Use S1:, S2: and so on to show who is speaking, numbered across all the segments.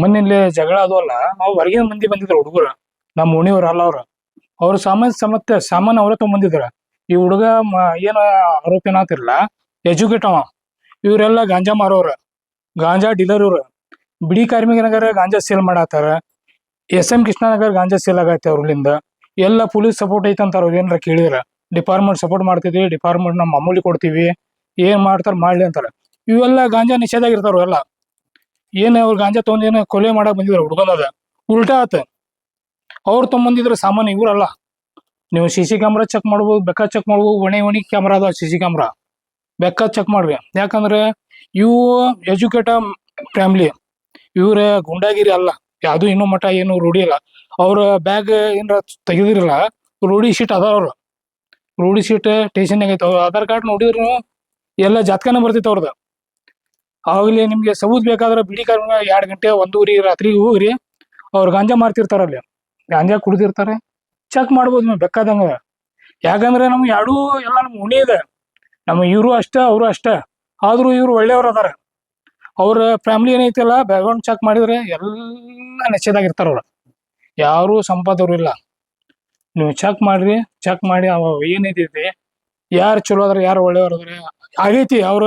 S1: ಮೊನ್ನೆ ಜಗಳ ಅದು ಅಲ್ಲ, ನಾವು ಹೊರಗಿನ ಮಂದಿ ಬಂದಿದ್ರು ಹುಡುಗರ, ನಮ್ಮ ಓಣಿಯವ್ರ ಅಲ್ಲ ಅವ್ರ. ಅವ್ರ ಸಾಮಾನ್ಯ ಸಮತ್ಯ ಸಾಮಾನ್ ಅವ್ರ ತಗೊಂಬಂದಿದ್ರ. ಈ ಹುಡುಗ ಏನ ಆರೋಪ ಏನಾತಿರ್ಲ ಎಜುಕೇಟ್ ಅವ. ಇವರೆಲ್ಲ ಗಾಂಜಾ ಮಾರೋರು, ಗಾಂಜಾ ಡೀಲರ್ ಇವ್ರು. ಬಿಡಿ ಕಾರ್ಮಿಕನಗರ ಗಾಂಜಾ ಸೇಲ್ ಮಾಡತ್ತಾರ. ಎಸ್ ಎಂ ಕೃಷ್ಣನಗರ್ ಗಾಂಜಾ ಸೇಲ್ ಆಗೈತೆ ಅವ್ರಲಿಂದ ಎಲ್ಲ ಪೊಲೀಸ್ ಸಪೋರ್ಟ್ ಐತಂತಾರ ಅವ್ರು ಏನಾರ ಕೇಳಿದ್ರ. ಡಿಪಾರ್ಟ್ಮೆಂಟ್ ಸಪೋರ್ಟ್ ಮಾಡ್ತಿದ್ವಿ, ಡಿಪಾರ್ಟ್ಮೆಂಟ್ ನಮ್ಮ ಮಾಮೂಲಿ ಕೊಡ್ತೀವಿ. ಏನ್ ಮಾಡ್ತಾರ ಮಾಡ್ಲಿ ಅಂತಾರ. ಇವೆಲ್ಲ ಗಾಂಜಾ ನಿಷೇಧ ಆಗಿರ್ತಾರ ಎಲ್ಲ. ಏನ್ ಅವ್ರ ಗಾಂಜಾ ತಗೊಂಡ್ ಏನ ಕೊಲೆ ಮಾಡಕ್ ಬಂದಿದ್ರ ಹುಡುಗನದ ಉಲ್ಟಾ ಆತ. ಅವ್ರು ತಗೊಂಬಂದಿದ್ರ ಸಾಮಾನ್ಯ ಇವ್ರಲ್ಲ. ನೀವು ಸಿ ಸಿ ಕ್ಯಾಮ್ರಾ ಚೆಕ್ ಮಾಡ್ಬೋದು, ಬೆಕ್ಕ ಚೆಕ್ ಮಾಡ್ಬೋದು, ಒಣೆ ಒಣಿ ಕ್ಯಾಮ್ರಾ ಅದ ಸಿ ಸಿ ಕ್ಯಾಮ್ರಾ. ಬೆಕ್ಕ ಚೆಕ್ ಮಾಡ್ರಿ ಯಾಕಂದ್ರೆ ಇವು ಎಜುಕೇಟ ಫ್ಯಾಮಿಲಿ. ಇವ್ರ ಗುಂಡಾಗಿರಿ ಅಲ್ಲ. ಯಾವ್ದು ಇನ್ನೂ ಮಠ ಏನು ರೂಢಿ ಇಲ್ಲ. ಅವ್ರ ಬ್ಯಾಗ್ ಏನಾರ ತೆಗೆದಿರಲ್ಲ, ರೂಢಿ ಶೀಟ್ ಅದಾರ ಅವ್ರು. ರೂಢಿ ಶೀಟ್ ಟೇಷನ್ ಐತೆ. ಅವ್ರ ಆಧಾರ್ ಕಾರ್ಡ್ ನೋಡಿದ್ರು ಎಲ್ಲ ಜಾತಕನೇ ಬರ್ತೈತೆ ಅವ್ರದ್ದು ಆಗಲಿ ನಿಮಗೆ ಸಬೂತ್ ಬೇಕಾದ್ರೆ ಬಿಡಿ ಕಾರ್ಮಿಕ ಎರಡು ಗಂಟೆ ಒಂದೂರಿ ರಾತ್ರಿ ಹೋಗ್ರಿ. ಅವ್ರು ಗಾಂಜಾ ಮಾರ್ತಿರ್ತಾರ ಅಲ್ಲಿ. ಗಾಂಜಾ ಕುಡ್ದಿರ್ತಾರೆ. ಚೆಕ್ ಮಾಡ್ಬೋದು ನೀವು ಬೇಕಾದಂಗ. ಯಾಕಂದ್ರೆ ನಮ್ಗೆ ಎರಡೂ ಎಲ್ಲ ನಮ್ಗೆ ಉಣಿ ಇದೆ. ನಮ್ಮ ಇವರು ಅಷ್ಟ, ಅವರು ಅಷ್ಟ. ಆದರೂ ಇವ್ರು ಒಳ್ಳೆಯವ್ರು ಅದಾರ. ಅವ್ರ ಫ್ಯಾಮಿಲಿ ಏನೈತಿಲ್ಲ ಬ್ಯಾಕ್ಗ್ರೌಂಡ್ ಚೆಕ್ ಮಾಡಿದ್ರೆ ಎಲ್ಲ ನೆಚ್ಚದಾಗಿರ್ತಾರೆ ಅವ್ರು. ಯಾರು ಸಂಪಾದವ್ರು ಇಲ್ಲ. ನೀವು ಚೆಕ್ ಮಾಡ್ರಿ, ಚೆಕ್ ಮಾಡಿ ಅವ ಏನೈತೈತಿ ಯಾರು ಚಲೋ ಅದ್ರ, ಯಾರು ಒಳ್ಳೆಯವ್ರು ಅದ್ರ. ಆಗೈತಿ ಅವ್ರ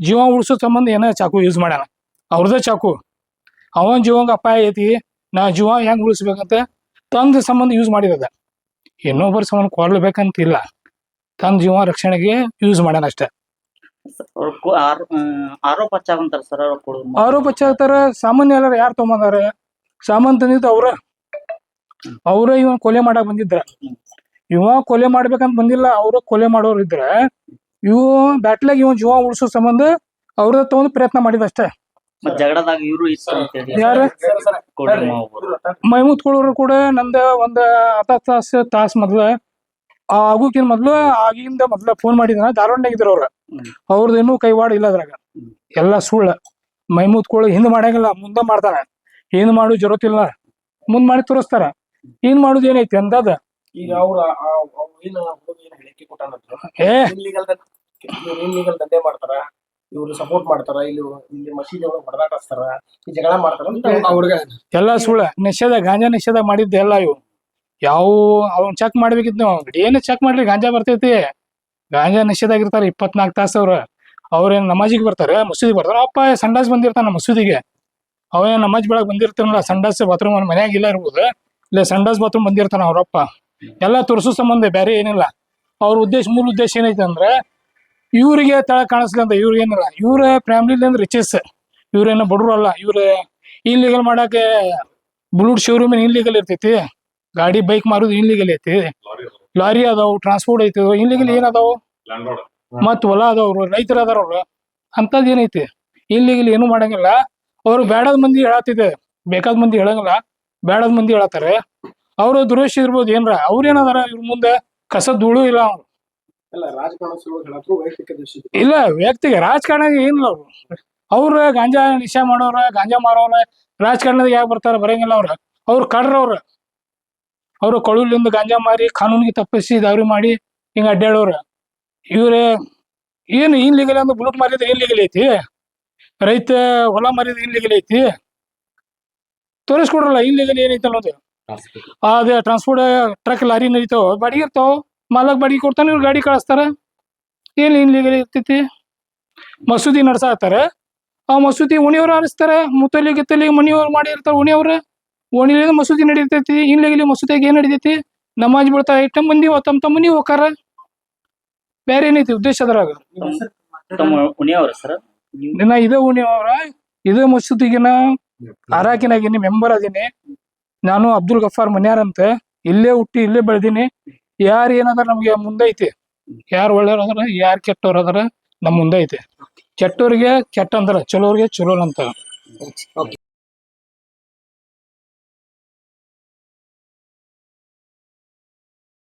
S1: ಜೀವ ಉಳಿಸೋ ಸಂಬಂಧ ಏನೋ ಚಾಕು ಯೂಸ್ ಮಾಡ್ಯಾನ. ಅವ್ರದೇ ಚಾಕು. ಅವನ್ ಜೀವಂಗ ಅಪಾಯ ಐತಿ ನಾ ಜೀವ ಹೆಂಗ್ ಉಳಿಸ್ಬೇಕಂತ ತಂದ ಸಂಬಂಧ ಯೂಸ್ ಮಾಡಿದ ಇನ್ನೊಬ್ಬರ ಸಂಬಂಧ ಕೊಡ್ಲೇಬೇಕಂತಿಲ್ಲ ತನ್ನ ಜೀವ ರಕ್ಷಣೆಗೆ ಯೂಸ್ ಮಾಡ್ಯಾನ ಅಷ್ಟೇ.
S2: ಆರೋಪ ಹಚ್ಚಾಕಂತಾರ ಸರ್ ಕುಡಿದು
S1: ಆರೋಪ ಸಾಮಾನ್ಯ ಎಲ್ಲಾರ ಯಾರು ತಗೊಂಬಂದಾರ? ಸಾಮಾನ್ ತಂದಿದ್ದು ಅವ್ರ. ಅವ್ರ ಇವನ್ ಕೊಲೆ ಮಾಡಕ್ ಬಂದಿದ್ರ. ಇವ ಕೊಲೆ ಮಾಡ್ಬೇಕಂತ ಬಂದಿಲ್ಲ ಅವ್ರ ಕೊಲೆ ಮಾಡೋರು ಇದ್ರ ಇವು ಬ್ಯಾಟ್ಲಾಗ ಇವ್ ಜೀವ ಉಳಿಸೋ ಸಂಬಂಧ ಅವ್ರ ತಗೊಂಡ್ ಪ್ರಯತ್ನ ಮಾಡಿದ ಅಷ್ಟೇ.
S2: ಮತ್ ಜಗಳದಾಗ ಇವ್ರು ಇಷ್ಟ ಅಂತ ಹೇಳಿ.
S1: ಯಾರ?
S2: ಕೊಡ್ರಿ ಮಾವು.
S1: ಮೈಮೂತ್ ಕೊಳೋರು ಕೂಡ ನಂದ ಒಂದ್ ಹತ್ತ ತಾಸ ತಾಸ್ ಮೊದ್ಲ. ಆ ಆಗುಕಿನ್ ಮೊದ್ಲು ಆಗಿಂದ ಮೊದ್ಲ ಫೋನ್ ಮಾಡಿದ ಧಾರವಾಡನಾಗ ಇದ್ರ ಅವ್ರ.
S2: ಹ್ಮ್.
S1: ಅವ್ರದ್ದು ಇನ್ನೂ ಕೈವಾಡ ಇಲ್ಲ ಅದ್ರಾಗ. ಎಲ್ಲಾ ಸುಳ್ಳ. ಮೈಮೂತ್ ಕೊಳ ಹಿಂದ್ ಮಾಡಂಗಿಲ್ಲ ಮುಂದ ಮಾಡ್ತಾರ ಹಿಂದ್ ಮಾಡು ಜರೋತಿಲ್ಲ ಮುಂದ್ ಮಾಡಿ ತೋರಿಸ್ತಾರ. ಏನ್ ಮಾಡುದು ಏನೈತಿ ಅಂದದ
S3: ಈಗ ಅವ್ರ ಏನು ಹುಡುಗ ಏನು ಹೇಳಿಕೆ ಕೊಟ್ಟಾನಂತ?
S1: ಏ.
S3: ಇಲ್ಲಿಗಲ್ ಇವ್ರು ಇಲ್ಲಿಗಲ್ ದಂಧೆ ಮಾಡ್ತಾರ? ಇವ್ರು ಸಪೋರ್ಟ್ ಮಾಡ್ತಾರ? ಇಲ್ಲಿ ಇಲ್ಲಿ ಮಸೀದಿ ಒಳಗೆ ಹೊಡೆದಾಟ ಹಚ್ತಾರ? ಈ ಜಗಳ ಮಾಡ್ತಾರ ಅಂತ ಹುಡುಗ.
S1: ಎಲ್ಲ ಸುಳ್ಳ. ನಿಷೇಧ, ಗಾಂಜಾ ನಿಷೇಧ ಮಾಡಿದ್ದೆ ಎಲ್ಲ ಇವು ಯಾವ ಅವ್ನ್ ಚೆಕ್ ಮಾಡ್ಬೇಕಿತ್ತು ನಾವು. ಏನು ಚೆಕ್ ಮಾಡ್ರಿ ಗಾಂಜಾ ಬರ್ತೈತಿ. ಗಾಂಜಾ ನಿಷೇಧ ಆಗಿರ್ತಾರ, ಇಪ್ಪತ್ನಾಲ್ಕು ತಾಸು ಅವ್ರ. ಅವ್ರೇನ್ ನಮಾಜಿಗೆ ಬರ್ತಾರೆ, ಮಸೂದಿಗೆ ಬರ್ತಾರ. ಅಪ್ಪ ಸಂಡಾಸ್ ಬಂದಿರ್ತಾನ ಮಸೂದಿಗೆ. ಅವೇನ್ ನಮಾಜ್ ಬೆಳಗ್ಗೆ ಬಂದಿರ್ತಾನಲ್ಲ ಸಂಡಾಸ್ ಬಾತ್ರೂಮ್ ಅವ್ನ ಮನ್ಯಾಗ ಇಲ್ಲ ಇರ್ಬೋದು. ಇಲ್ಲ, ಸಂಡಾಸ್ ಬಾತ್ರೂಮ್ ಬಂದಿರ್ತಾನ ಅವ್ರಪ್ಪ. ಎಲ್ಲ ತೋರಿಸೋ ಸಂಬಂಧ, ಬೇರೆ ಏನಿಲ್ಲ. ಅವ್ರ ಉದ್ದೇಶ, ಮೂಲ ಉದ್ದೇಶ ಏನೈತೆ ಅಂದ್ರೆ ಇವ್ರಿಗೆ ತಳ ಕಾಣಿಸ್ಲಿ ಅಂತ ಇವ್ರಿಗೆ ಏನಿಲ್ಲ ಇವ್ರ ಅಂದ್ರೆ ರಿಚಸ್ ಇವ್ರೇನು ಬಡವ್ರು ಅಲ್ಲ, ಇವ್ರ ಇನ್ಲೀಗಲ್ ಮಾಡಕ್ಕೆ ಬ್ಲೂಡ್ ಶೋರೂಮ್ ಇನ್ಲೀಗಲ್ ಇರ್ತೈತಿ? ಗಾಡಿ ಬೈಕ್ ಮಾರೋದು ಇನ್ಲೀಗಲ್ ಐತಿ. ಲಾರಿ ಅದಾವು ಟ್ರಾನ್ಸ್ಪೋರ್ಟ್ ಐತಿ ಇನ್ಲೀಗಲ್ ಏನ್ ಅದಾವು ಮತ್ ಹೊಲ ಅದಾವ್ರು ರೈತರ ಅದಾರ ಅವ್ರು. ಅಂತದ್ ಏನೈತಿ? ಇನ್ಲೀಗಲ್ ಏನು ಮಾಡಂಗಿಲ್ಲ. ಅವ್ರು ಬೇಡದ ಮಂದಿ ಹೇಳತ್ತಿದೆ. ಬೇಕಾದ ಮಂದಿ ಹೇಳಂಗಿಲ್ಲ. ಬೇಡದ ಮಂದಿ ಹೇಳತ್ತಾರೆ. ಅವ್ರು ದುರೇಶ್ ಇರ್ಬೋದು ಏನ್ರ? ಅವ್ರ ಏನದಾರ ಇವ್ರ ಮುಂದೆ ಕಸ ಧೂಳು ಇಲ್ಲ ಅವ್ರು ಇಲ್ಲ ವ್ಯಕ್ತಿಗೆ ರಾಜಕಾರಣ ಏನಿಲ್ಲ ಅವ್ರು. ಅವ್ರ ಗಾಂಜಾ ನಿಶಾ ಮಾಡೋರ ಗಾಂಜಾ ಮಾರೋರ ರಾಜಕಾರಣದಾಗ ಯಾಕೆ ಬರ್ತಾರ ಬರಂಗಿಲ್ಲ ಅವ್ರ. ಅವ್ರು ಕಡ್ರವ್ರ ಅವರು ಕೊಳಲಿಂದ ಗಾಂಜಾ ಮಾರಿ ಕಾನೂನಿಗೆ ತಪ್ಪಿಸಿ ದಾರಿ ಮಾಡಿ ಹಿಂಗ ಅಡ್ಡಾಡೋರ ಇವ್ರೆ ಏನು ಇನ್ಲೀಗಲ್ ಅಂದ್ರೆ ಬುಲೆಟ್ ಮಾರಿದ ಇನ್ಲೀಗಲ್ ಐತಿ? ರೈತ ಹೊಲ ಮಾರಿದ ಇನ್ಲೀಗಲ್ ಐತಿ? ತೋರಿಸ್ಕೊಡ್ರಲ್ಲ ಇನ್ಲೀಗಲ್ ಏನೈತಿ ಅನ್ನೋದು ಅದೇ. ಟ್ರಾನ್ಸ್ಪೋರ್ಟ್ ಟ್ರಕ್ ಲಾರಿ ನಡೀತಾವ. ಬಾಡಿಗೆ ಇರ್ತಾವ. ಮಾಲಕ್ ಬಾಡಿಗೆ ಕೊಡ್ತಾನೆ ಇವ್ರು ಗಾಡಿ ಕಳಿಸ್ತಾರ. ಏನು ಇನ್ಲೀಗಲ್ ಇರ್ತೈತಿ? ಮಸೂದಿ ನಡ್ಸಾತಾರೆ ಆ ಮಸೂದಿ ಉಣಿಯವ್ರು ಆರಿಸ್ತಾರೆ. ಮುತ್ತಲಿ ಗಿತ್ತಲಿ ಮನಿಯವ್ರು ಮಾಡಿರ್ತಾರೆ ಉಣಿಯವ್ರ ಓಣಿಲಿಂದ ಮಸೂದಿ ನಡೀತೈತಿ. ಇನ್ಲೀಗಲಿ ಮಸೂದಿಯಾಗ ಏನ್ ನಡೀತೈತಿ? ನಮಾಜ್ ಬಿಡ್ತಾ ಇಟ್ಟ ಮಂದಿ ತಮ್ಮ ತಮ್ಮ ಮನಿ ಹೋಗಾರ ಬೇರೆ ಏನೈತಿ ಉದ್ದೇಶ ಅದ್ರಾಗ? ದಿನ ಇದೇ ಉಣಿಯವ್ರ ಇದೇ ಮಸೂದಿಗಿನ ಅರಾಕಿನಾಗಿನಿ ಮೆಂಬರ್ ಅದೀನಿ. ನಾನು ಅಬ್ದುಲ್ ಗಫಾರ್ ಮನ್ಯಾರಂತೆ ಅಂತ. ಇಲ್ಲೇ ಹುಟ್ಟಿ ಇಲ್ಲೇ ಬೆಳ್ದೀನಿ. ಯಾರು ಏನದಾರ ನಮ್ಗೆ ಮುಂದೆ ಐತಿ ಯಾರು ಒಳ್ಳೆಯವ್ರ ಅದಾರ, ಯಾರು ಕೆಟ್ಟವ್ರ ಅದಾರ ನಮ್ ಮುಂದೆ ಐತಿ ಕೆಟ್ಟವ್ರಿಗೆ ಕೆಟ್ಟ ಅಂತಾರ ಚಲೋರಿಗೆ ಚಲೋ
S3: ಓಕೆ